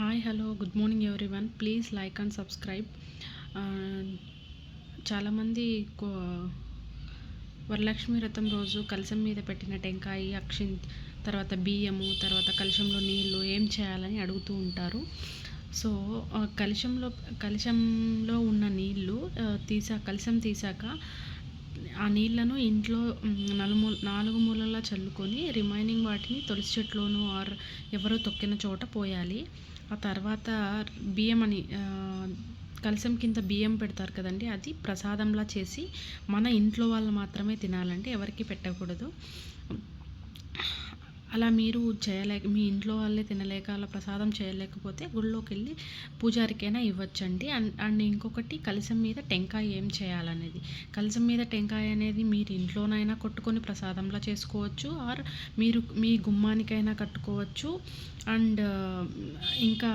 Hi hello good morning one please like and subscribe చాలామంది కో వరలక్ష్మి వ్రతం రోజు కలశం మీద పెట్టిన టెంకాయ అక్షిన్ తర్వాత బియ్యము తర్వాత కలశంలో నీళ్ళు ఏం చేయాలని అడుగుతూ ఉంటారు. సో కలశంలో కలశంలో ఉన్న నీళ్ళు తీసా కలశం తీసాక ఆ నీళ్ళను ఇంట్లో నలుమూ నాలుగు మూలలా చల్లుకొని రిమైనింగ్ వాటిని తులసి చెట్లోనూ ఆర్ ఎవరో తొక్కిన చోట పోయాలి. ఆ తర్వాత బియ్యం అని కలసం కింద బియ్యం పెడతారు కదండి అది ప్రసాదంలా చేసి మన ఇంట్లో వాళ్ళు మాత్రమే తినాలంటే ఎవరికి పెట్టకూడదు. అలా మీరు చేయలేక మీ ఇంట్లో వాళ్ళే తినలేక అలా ప్రసాదం చేయలేకపోతే గుళ్ళోకి వెళ్ళి పూజారికైనా ఇవ్వచ్చండి. అండ్ అండ్ ఇంకొకటి కలసం మీద టెంకాయ ఏం చేయాలనేది? కలసం మీద టెంకాయ అనేది మీరు ఇంట్లోనైనా కొట్టుకొని ప్రసాదంలా చేసుకోవచ్చు ఆర్ మీరు మీ గుమ్మానికైనా కట్టుకోవచ్చు. అండ్ ఇంకా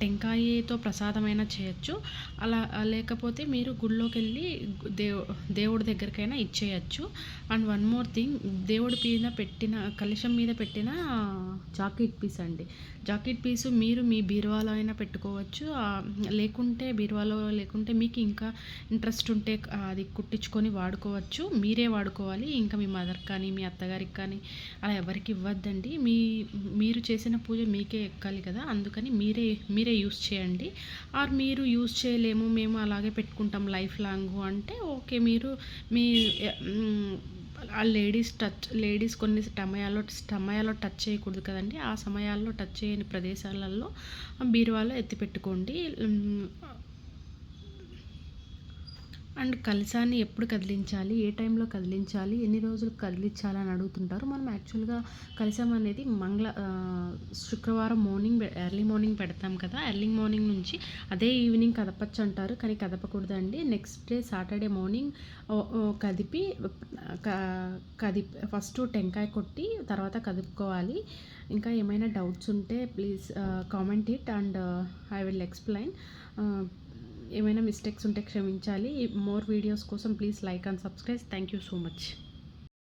టెంకాయతో ప్రసాదమైనా చేయొచ్చు. అలా లేకపోతే మీరు గుళ్ళోకి వెళ్ళి దేవు దేవుడి దగ్గరికైనా ఇచ్చేయచ్చు. అండ్ వన్ మోర్ థింగ్ దేవుడి మీద పెట్టిన కలశం మీద పెట్టిన జాకెట్ పీస్ అండి. జాకెట్ పీసు మీరు మీ బీరువాలో అయినా పెట్టుకోవచ్చు. లేకుంటే బీరువాలో లేకుంటే మీకు ఇంకా ఇంట్రెస్ట్ ఉంటే అది కుట్టించుకొని వాడుకోవచ్చు. మీరే వాడుకోవాలి. ఇంకా మీ మదర్ కానీ మీ అత్తగారికి కానీ అలా ఎవరికి ఇవ్వద్దండి. మీ మీరు చేసిన పూజ మీకే ఎక్కాలి కదా. అందుకని మీరే మీరే యూస్ చేయండి. ఆర్ మీరు యూస్ చేయలేము మేము అలాగే పెట్టుకుంటాం లైఫ్ లాంగ్ అంటే ఓకే మీరు మీ ఆ లేడీస్ టచ్ లేడీస్ కొన్ని సమయాల్లో సమయాల్లో టచ్ చేయకూడదు కదండి. ఆ సమయాల్లో టచ్ చేయని ప్రదేశాలలో బీరువాలో ఎత్తిపెట్టుకోండి. అండ్ కలసాన్ని ఎప్పుడు కదిలించాలి? ఏ టైంలో కదిలించాలి? ఎన్ని రోజులు కదిలించాలి అని అడుగుతుంటారు. మనం యాక్చువల్గా కలసం అనేది మంగళ శుక్రవారం మార్నింగ్ ఎర్లీ మార్నింగ్ పెడతాం కదా. ఎర్లీ మార్నింగ్ నుంచి అదే ఈవినింగ్ కదపచ్చు అంటారు. కానీ కదపకూడదండి. నెక్స్ట్ డే సాటర్డే మార్నింగ్ కదిపి కదిపి ఫస్ట్ టెంకాయ కొట్టి తర్వాత కదుపుకోవాలి. ఇంకా ఏమైనా డౌట్స్ ఉంటే please comment it and I will explain. ఏమైనా మిస్టేక్స్ ఉంటే క్షమించాలి. మోర్ వీడియోస్ కోసం please like and subscribe thank you so much